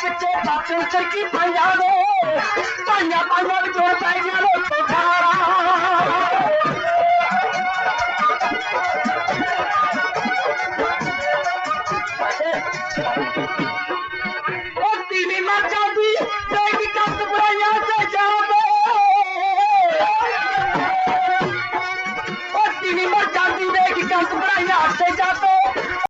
ಚಿಟ್ಟೆ ಪಾತ್ರ ಚರ್ಕಿ ಪಂಜಾಬೋ ಪಂಜಾ ಪಂಜಾಬ್ ಜೋಡ್ತಾ ಇದ್ದಾರೋ टीवी मर जाती बेटी का टुकड़ा यहाँ से मर जाती बेटी का टुकड़ा से जाते